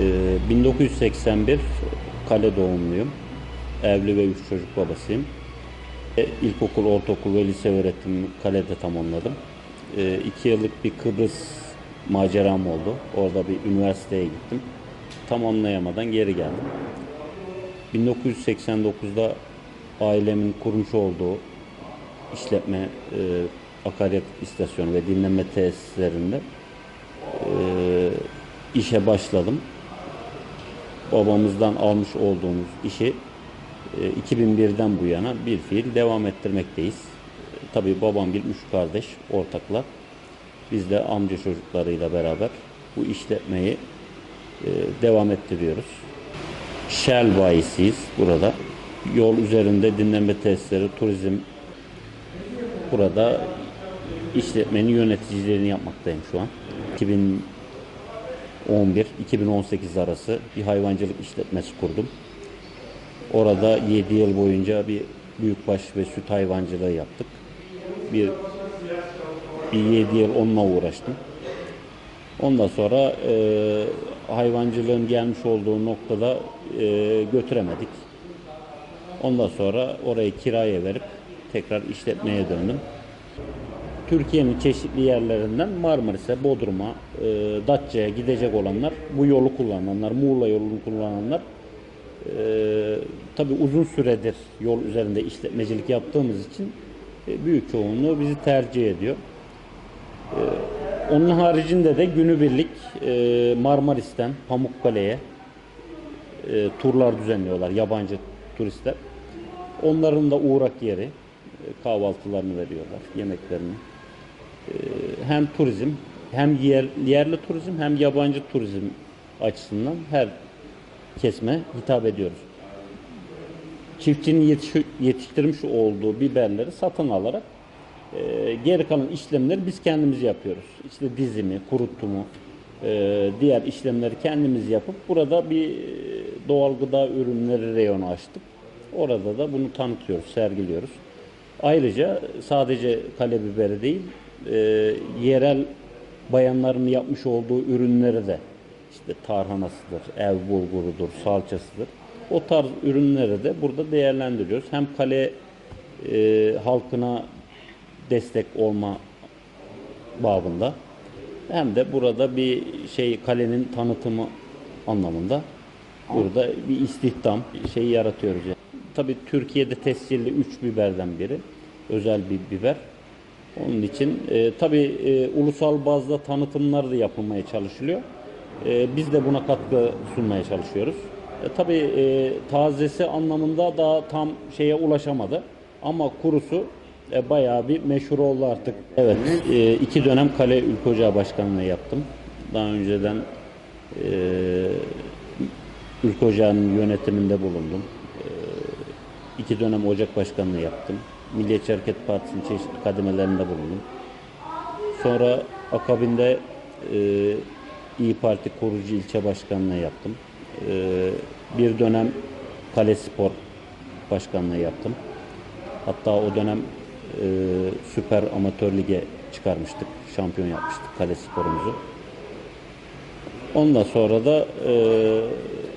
Ee, 1981 Kale doğumluyum. Evli ve üç çocuk babasıyım. E, İlkokul, ortaokul ve lise öğretimimi Kale'de tamamladım. E, iki yıllık bir Kıbrıs maceram oldu. Orada bir üniversiteye gittim. Tamamlayamadan geri geldim. 1989'da ailemin kurmuş olduğu işletme, e, akaryakıt istasyonu ve dinleme tesislerinde e, işe başladım. Babamızdan almış olduğumuz işi e, 2001'den bu yana bir fiil devam ettirmekteyiz. E, Tabii babam bir üç kardeş, ortaklar. Biz de amca çocuklarıyla beraber bu işletmeyi e, devam ettiriyoruz. Shell bayisiyiz burada. Yol üzerinde dinleme tesisleri, turizm burada işletmenin yöneticiliğini yapmaktayım şu an. 2011-2018 arası bir hayvancılık işletmesi kurdum. Orada 7 yıl boyunca bir büyükbaş ve süt hayvancılığı yaptık. Bir bir 7 yıl onunla uğraştım. Ondan sonra e, hayvancılığın gelmiş olduğu noktada e, götüremedik. Ondan sonra orayı kiraya verip tekrar işletmeye döndüm. Türkiye'nin çeşitli yerlerinden Marmaris'e, Bodrum'a, e, Datça'ya gidecek olanlar, bu yolu kullananlar, Muğla yolunu kullananlar e, tabi uzun süredir yol üzerinde işletmecilik yaptığımız için e, büyük çoğunluğu bizi tercih ediyor. E, onun haricinde de günübirlik e, Marmaris'ten Pamukkale'ye e, turlar düzenliyorlar yabancı turistler. Onların da uğrak yeri, e, kahvaltılarını veriyorlar, yemeklerini. E, hem turizm, hem yer, yerli turizm hem yabancı turizm açısından her kesme hitap ediyoruz. Çiftçinin yetiş- yetiştirmiş olduğu biberleri satın alarak e, geri kalan işlemleri biz kendimiz yapıyoruz. İşte dizimi, kurutumu, e, diğer işlemleri kendimiz yapıp burada bir e, doğal gıda ürünleri reyonu açtık. Orada da bunu tanıtıyoruz, sergiliyoruz. Ayrıca sadece kale biberi değil, e, yerel bayanların yapmış olduğu ürünleri de işte tarhanasıdır, ev bulgurudur, salçasıdır. O tarz ürünleri de burada değerlendiriyoruz. Hem kale e, halkına destek olma babında hem de burada bir şey kalenin tanıtımı anlamında burada bir istihdam şey yaratıyoruz. Yani. Tabii Türkiye'de tescilli 3 biberden biri. Özel bir biber. Onun için e, tabii e, ulusal bazda tanıtımlar da yapılmaya çalışılıyor. E, biz de buna katkı sunmaya çalışıyoruz. E, tabii e, tazesi anlamında daha tam şeye ulaşamadı. Ama kurusu e, bayağı bir meşhur oldu artık. Evet, e, iki dönem Kale Ülke Ocağı Başkanlığı yaptım. Daha önceden e, Ülke Ocağı'nın yönetiminde bulundum. E, iki dönem Ocak Başkanlığı yaptım. Milliyetçi Hareket Partisi'nin çeşitli kademelerinde bulundum. Sonra akabinde e, İyi Parti kurucu ilçe başkanlığı yaptım. E, bir dönem Kale Spor başkanlığı yaptım. Hatta o dönem e, Süper Amatör Lig'e çıkarmıştık. Şampiyon yapmıştık Kale Spor'umuzu. Ondan sonra da e,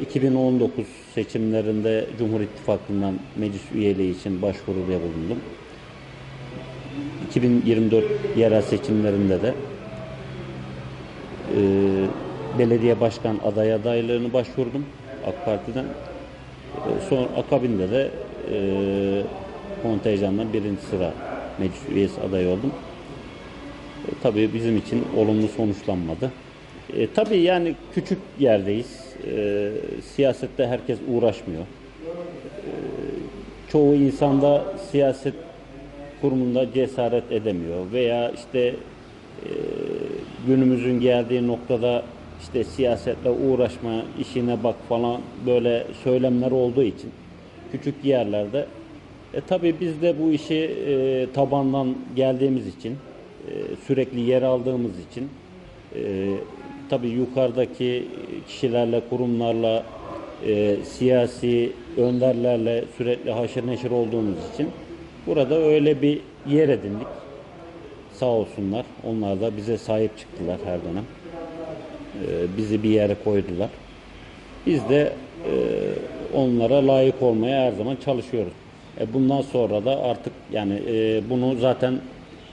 2019 seçimlerinde Cumhur İttifakı'ndan meclis üyeliği için başvuruda bulundum. 2024 yerel seçimlerinde de e, belediye başkan aday adaylığını başvurdum AK Parti'den. E, son akabinde de e, kontenjandan birinci sıra meclis üyesi adayı oldum. E, tabii bizim için olumlu sonuçlanmadı. E, tabii yani küçük yerdeyiz. E, siyasette herkes uğraşmıyor. E, çoğu insanda siyaset kurumunda cesaret edemiyor veya işte e, günümüzün geldiği noktada işte siyasetle uğraşma, işine bak falan böyle söylemler olduğu için küçük yerlerde e, tabii biz de bu işi e, tabandan geldiğimiz için e, sürekli yer aldığımız için e, tabii yukarıdaki kişilerle, kurumlarla, e, siyasi önderlerle sürekli haşır neşir olduğumuz için burada öyle bir yer edindik. Sağ olsunlar. Onlar da bize sahip çıktılar her dönem. E, bizi bir yere koydular. Biz de e, onlara layık olmaya her zaman çalışıyoruz. E, bundan sonra da artık yani e, bunu zaten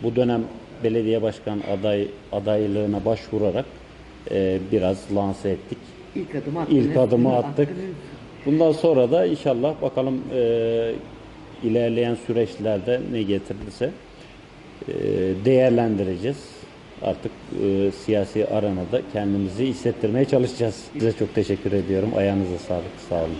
bu dönem belediye başkan aday adaylığına başvurarak e, biraz lanse ettik. İlk adım attınız. İlk adımı attık. Bundan sonra da inşallah bakalım e, ilerleyen süreçlerde ne getirirse e, değerlendireceğiz. Artık e, siyasi arenada kendimizi hissettirmeye çalışacağız. Size çok teşekkür ediyorum. Ayağınıza sağlık. Sağ olun.